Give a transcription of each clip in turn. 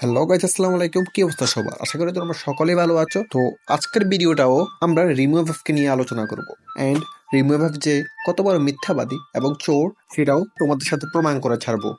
Hello guys আসসালামু আলাইকুম কি অবস্থা সবার? আশা করি তোমরা সকলে ভালো আছো। তো আজকের ভিডিওটাও আমরা রিমুভ কে নিয়ে আলোচনা করব। এন্ড রিমুভ যে কত বড় মিথ্যাবাদী এবং চোর, সেটাও তোমাদের সাথে প্রমাণ করে ছাড়বো।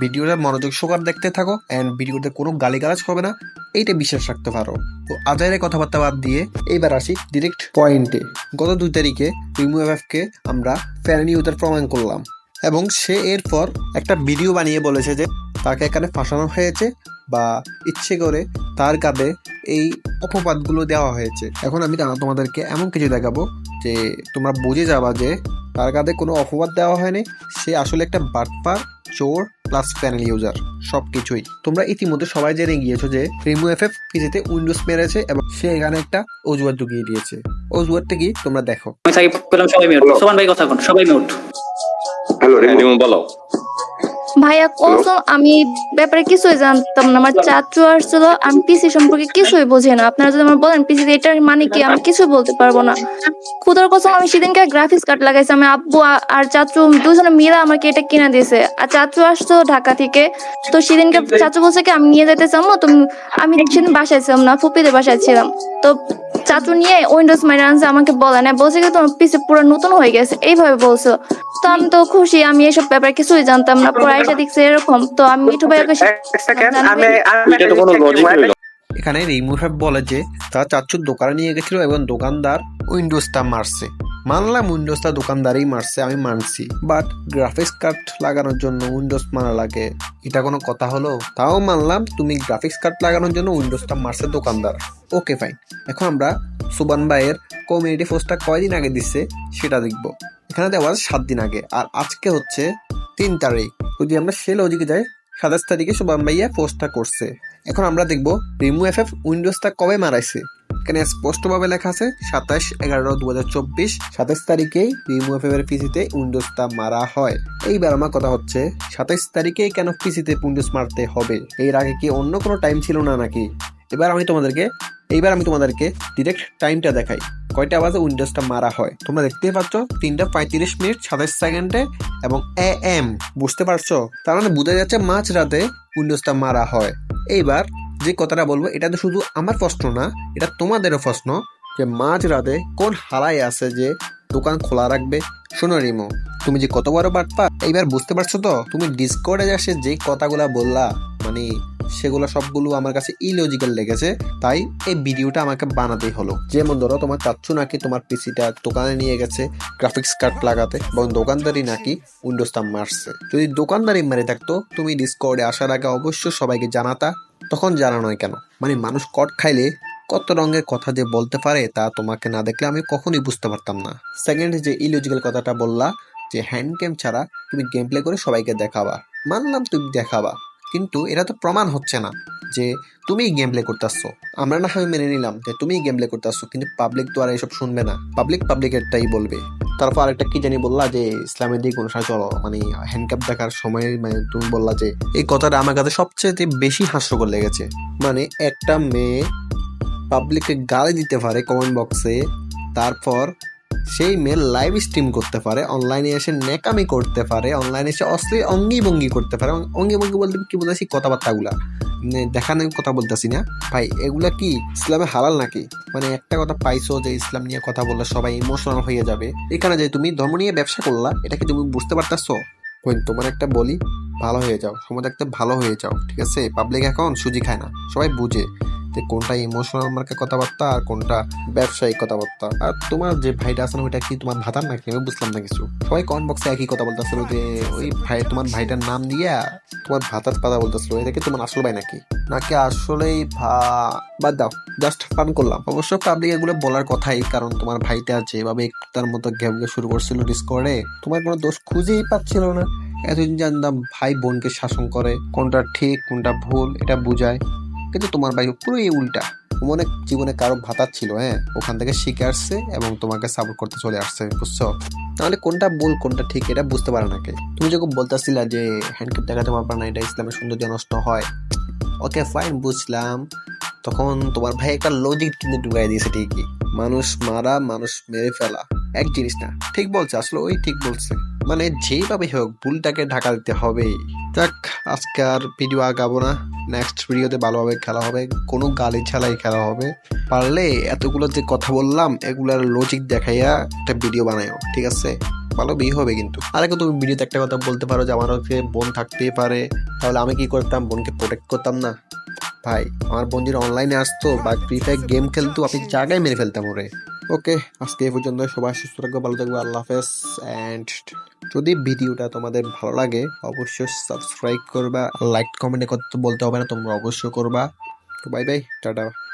ভিডিওটা মনোযোগ সহকারে দেখতে থাকো। এন্ড ভিডিওতে কোনো গালিগালাজ হবে না। এইটা বিশ্বাস রাখতে পারো। তো আজাইরে কথাবার্তা বাদ দিয়ে এইবার আসি ডিরেক্ট পয়েন্টে গত দুই তারিখে রিমুভ কে আমরা ফ্যান ইউজার প্রমাণ করলাম। এবং সে এরপর একটা ভিডিও বানিয়ে বলেছে যে তাকে এখানে ফাঁসানো হয়েছে। বা ইচ্ছে করে তার কাঁধে এই অপবাদগুলো দেওয়া হয়েছে। এখন আমি তোমাদেরকে এমন কিছু দেখাবো যে তোমরা বুঝে যাবা যে তার কাঁধে কোনো অপবাদ দেওয়া হয়নি। সে আসলে একটা বাটপার চোর প্লাস প্যানেল ইউজার সব কিছুই তোমরা ইতিমধ্যে সবাই জেনে গিয়েছো যে রিমু এফ এফ পিসিতে উইন্ডোজ মেরেছে এবং সে এখানে একটা অজুহাত ঢুকিয়ে দিয়েছে। অজুহাতটা কি? তোমরা দেখো। আমি সাকিব পেলাম সবাই মিউট সোমান ভাই কথা সবাই মিউট হ্যালো হ্যাঁ, রিমু বলো। ভাইয়া কসম আমি ব্যাপারে কিছুই জানতাম না। আমার চাচু আসছিল আমি পিসি সম্পর্কে কিছুই বুঝি না। আপনারা যদি আমার বলেন পিসি এটার মানে কি? আমি কিছুই বলতে পারব না। খুদার কসম আমি সেদিনকে গ্রাফিক্স কার্ড লাগাইছি। আমি আব্বু আর চাচু দুজনে মিলে আমাকে এটা কিনে দিয়েছে। আর চাচু আসতো ঢাকা থেকে। তো সেদিনকে চাচু বলছে কি আমি নিয়ে যেতে চাবো তুমি আমি সেদিন বাসায় ছিলাম না ফুপিদের বাসায় ছিলাম। তো চাচু নিয়ে উইন্ডোজ মাইরে আনছে আমাকে বলে না বলছে কি তোমার পিসি পুরো নতুন হয়ে গেছে। এইভাবে বলছো। তো আমি তো খুশি আমি এসব ব্যাপারে কিছুই জানতাম না পুরো আইসা দেখছি এরকম। তো আমি মিঠু ভাইয়ের কাছে এক সেকেন্ড আমি আমি এটা তো কোনো লজিক হইল এখানে রিমুভ বলে যে তার চাচ্চুর দোকানে নিয়ে গেছিল এবং দোকানদার উইন্ডোজটা মারছে। মানলাম উইন্ডোজটা দোকানদারই মারছে আমি মানছি। বাট গ্রাফিক্স কার্ড লাগানোর জন্য উইন্ডোজ মারা লাগে। এটা কোনো কথা হলো? তাও মানলাম তুমি গ্রাফিক্স কার্ড লাগানোর জন্য উইন্ডোজটা মারছে দোকানদার। ওকে ফাইন এখন আমরা সুবান ভাইয়ের কমিউনিটি পোস্টটা কয়দিন আগে দিচ্ছে সেটা দেখব। এখানে দেওয়া আছে সাত দিন আগে। আর আজকে হচ্ছে তিন তারিখ। যদি আমরা সে লজিকে যাই, সাতাশ তারিখে সুবান ভাইয়া পোস্টটা করছে। এখন আমরা দেখব, রিমু এফ এফ উইন্ডোজটা কবে মারাইছে? এখানে স্পষ্টভাবে লেখা আছে, সাতাশ এগারো দু হাজার চব্বিশ, সাতাশ তারিখেই রিমু এফ এর পিসিতে উইন্ডোজটা মারা হয়। এইবার আমার কথা হচ্ছে, সাতাশ তারিখেই কেন পিসিতে উইন্ডোজ মারতে হবে? এর আগে কি অন্য কোনো টাইম ছিল না নাকি? এবার আমি তোমাদেরকে, এইবার আমি তোমাদেরকে ডিরেক্ট টাইমটা দেখাই। কয়টা বাজে উইন্ডোজটা মারা হয়। তোমরা দেখতেই পাচ্ছ, তিনটা পঁয়ত্রিশ মিনিট সাতাশ সেকেন্ডে এবং এ এম, বুঝতে পারছ? তার মানে বোঝা যাচ্ছে মাঝ রাতে উইন্ডোজটা মারা হয়। এইবার যে কথাটা বলব, এটা তো শুধু আমার প্রশ্ন না, এটা তোমাদেরও প্রশ্ন যে মাঝ রাতে কোন হারাই আছে যে দোকান খোলা রাখবে? শোনো রিমো, তুমি যে কত বড় বাটপা এইবার বুঝতে পারছ তো? তুমি ডিসকর্ডে এসে যে কথাগুলা বললা মানে সেগুলো সবগুলো আমার কাছে ইলজিক্যাল লেগেছে, তাই এই ভিডিওটা আমাকে বানাতেই হলো। যেমন ধরো তোমার চাচ্ছু নাকি তোমার পিসিটা দোকানে নিয়ে গেছে গ্রাফিক্স কার্ড লাগাতে, এবং দোকানদারি নাকি উইন্ডোজটা মারছে। যদি দোকানদারি মেরে থাকতো, তুমি ডিসকর্ডে আসার আগে অবশ্য সবাইকে জানাতা, তখন জানানোই কেন? মানে মানুষ কট খাইলে কত রঙের কথা যে বলতে পারে তা তোমাকে না দেখলে আমি কখনোই বুঝতে পারতাম না। সেকেন্ড যে ইলজিক্যাল কথাটা বললা, যে হ্যান্ড গেম ছাড়া তুমি গেম প্লে করে সবাইকে দেখাবা। মানলাম তুমি দেখাবা। কিন্তু এটা তো প্রমাণ হচ্ছে না যে তুমি গেম প্লে করতেছো। আমরা না হয় মেনে নিলাম যে তুমি গেম প্লে করতেছো, কিন্তু পাবলিক তো আর শুনবে না। পাবলিক পাবলিকেরটাই বলবে। তারপর আরেকটা কি জানি বললা যে, ইসলামের দিক অনুসারে চলো মানে হ্যান্ডকাপ দেখার সময় মানে তুমি বললা যে, এই কথাটা আমার কাছে সবচেয়ে বেশি হাস্যকর লেগেছে। মানে একটা মেয়ে পাবলিককে গালি দিতে পারে কমেন্ট বক্সে তারপর সেই মেয়ে লাইভ স্ট্রিম করতে পারে অনলাইনে এসে নেকামি করতে পারে অনলাইনে এসে অশ্লীল অঙ্গি ভঙ্গি করতে পারে। অঙ্গি ভঙ্গি বলতে কি বলতেছি কথাবার্তাগুলা। মানে দেখানোর কথা বলতেছি না। ভাই, এগুলা কি, ইসলামে হালাল নাকি? মানে একটা কথা পাইছো যে ইসলাম নিয়ে কথা বললে সবাই ইমোশনাল হয়ে যাবে। এখানে যে তুমি ধর্ম নিয়ে ব্যবসা করলা, এটা কি তুমি বুঝতে পারতেছো? ওই তোমার একটা বলি, ভালো হয়ে যাও। সময় একটা ভালো হয়ে যাও, ঠিক আছে? পাবলিক এখন সুজি খায় না। সবাই বুঝে। যে কোনটা ইমোশনাল মার্কে কথাবার্তা আর কোনটা ব্যবসায়িক কথাবার্তা। আর তোমার যে ভাইটা আছে ওইটা কি তোমার ভাতার নাকি? আমি বুঝলাম না কিছু। সবাই কমেন্ট বক্সে একই কথা বলতেছিল যে, ওই ভাই, তোমার ভাইটার নাম দিয়া তোমার ভাতার কথা বলতেছিল। এটা কি তোমার আসল ভাই নাকি? নাকি আসলেই বাদ দাও জাস্ট ফান করলাম। অবশ্য পাবলিক এগুলো বলার কথাই, কারণ তোমার ভাইটা যেভাবে তার মতো গেমকে শুরু করছিল ডিসকর্ডে তোমার কোনো দোষ খুঁজেই পাচ্ছিল না। এতদিন জানতাম ভাই বোনকে শাসন করে, কোনটা ঠিক, কোনটা ভুল, এটা বুঝায়। কিন্তু তোমার ভাই পুরোই উল্টা। মনে জীবনে কারও ভাতা ছিল হ্যাঁ? ওখান থেকে শিখে আসছে এবং তোমাকে সাপোর্ট করতে চলে আসছে, বুঝছ? তাহলে কোনটা ভুল, কোনটা ঠিক, এটা বুঝতে পারে নাকি তুমি যখন বলতেছিলা যে হ্যান্ডকিপ দেখাতে পারবে না, এটা ইসলামের সৌন্দর্য নষ্ট হয় ওকে ফাইন বুঝলাম। তখন তোমার ভাই একটা লজিক কিন্তু ঢুকাই দিয়েছে ঠিকই। মানুষ মারা, মানুষ মেরে ফেলা, এক জিনিস না। ঠিক বলছে, আসলে ওই ঠিক বলছে। মানে যেইভাবে হোক, ভুলটাকে ঢাকা দিতে হবে যাক, আজকে আর ভিডিও আগাবো না। নেক্সট ভিডিওতে ভালোভাবে খেলা হবে, কোনো গালি ছাড়াই খেলা হবে। পারলে এতগুলো যে কথা বললাম, এগুলার লজিক দেখাইয়া একটা ভিডিও বানাইও, ঠিক আছে? ভালো বিয়ে হবে কিন্তু। আর এখন তুমি ভিডিওতে একটা কথা বলতে পারো যে, আমার হচ্ছে বোন থাকতেই পারে। তাহলে আমি কি করতাম? বোনকে প্রোটেক্ট করতাম না? ভাই, আমার বোন যদি অনলাইনে আসতো বা ফ্রি ফায়ার গেম খেলতো, আপনি জায়গায় মেরে ফেলতাম ওরে। ওকে, আজকে এই পর্যন্ত সবাই সুস্থ থাকবে, ভালো থাকবে, আল্লাহ হাফেজ। অ্যান্ড যদি ভিডিওটা তোমাদের ভালো লাগে, অবশ্যই সাবস্ক্রাইব করবা। লাইক কমেন্টে করতে বলতে হবে না, তোমরা অবশ্যই করবা। তো বাই বাই টাটা।